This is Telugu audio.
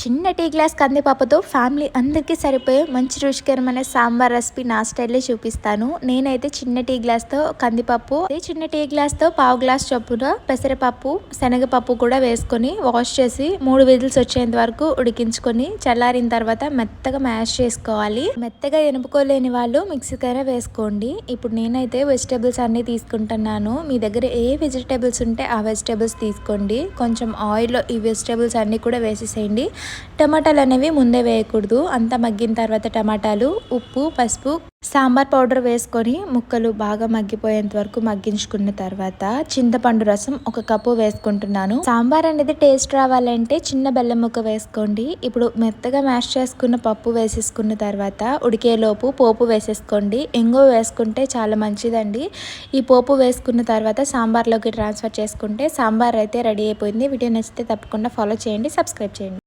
చిన్న టీ గ్లాస్ కందిపప్పుతో ఫ్యామిలీ అందరికీ సరిపోయే మంచి రుచికరమైన సాంబార్ రెసిపీ నా స్టైల్లో చూపిస్తాను. నేనైతే చిన్న టీ గ్లాస్తో కందిపప్పు అదే చిన్న టీ గ్లాస్తో పావు గ్లాస్ చొప్పున పెసరపప్పు శనగపప్పు కూడా వేసుకొని వాష్ చేసి మూడు విజిల్స్ వచ్చేంత వరకు ఉడికించుకొని చల్లారిన తర్వాత మెత్తగా మ్యాష్ చేసుకోవాలి. మెత్తగా ఎనుపుకోలేని వాళ్ళు మిక్సీకైనా వేసుకోండి. ఇప్పుడు నేనైతే వెజిటేబుల్స్ అన్నీ తీసుకుంటున్నాను. మీ దగ్గర ఏ వెజిటేబుల్స్ ఉంటే ఆ వెజిటేబుల్స్ తీసుకోండి. కొంచెం ఆయిల్లో ఈ వెజిటేబుల్స్ అన్నీ కూడా వేసేసేయండి. టమాటాలు అనేవి ముందే వేయకూడదు. అంతా మగ్గిన తర్వాత టమాటాలు ఉప్పు పసుపు సాంబార్ పౌడర్ వేసుకొని ముక్కలు బాగా మగ్గిపోయేంత వరకు మగ్గించుకున్న తర్వాత చింతపండు రసం ఒక కప్పు వేసుకుంటున్నాను. సాంబార్ అనేది టేస్ట్ రావాలంటే చిన్న బెల్లం ముక్క వేసుకోండి. ఇప్పుడు మెత్తగా మ్యాష్ చేసుకున్న పప్పు వేసేసుకున్న తర్వాత ఉడికేలోపు పోపు వేసేసుకోండి. ఇంగువ వేసుకుంటే చాలా మంచిదండి. ఈ పోపు వేసుకున్న తర్వాత సాంబార్లోకి ట్రాన్స్ఫర్ చేసుకుంటే సాంబార్ అయితే రెడీ అయిపోయింది. వీడియో నచ్చితే తప్పకుండా ఫాలో చేయండి సబ్స్క్రైబ్ చేయండి.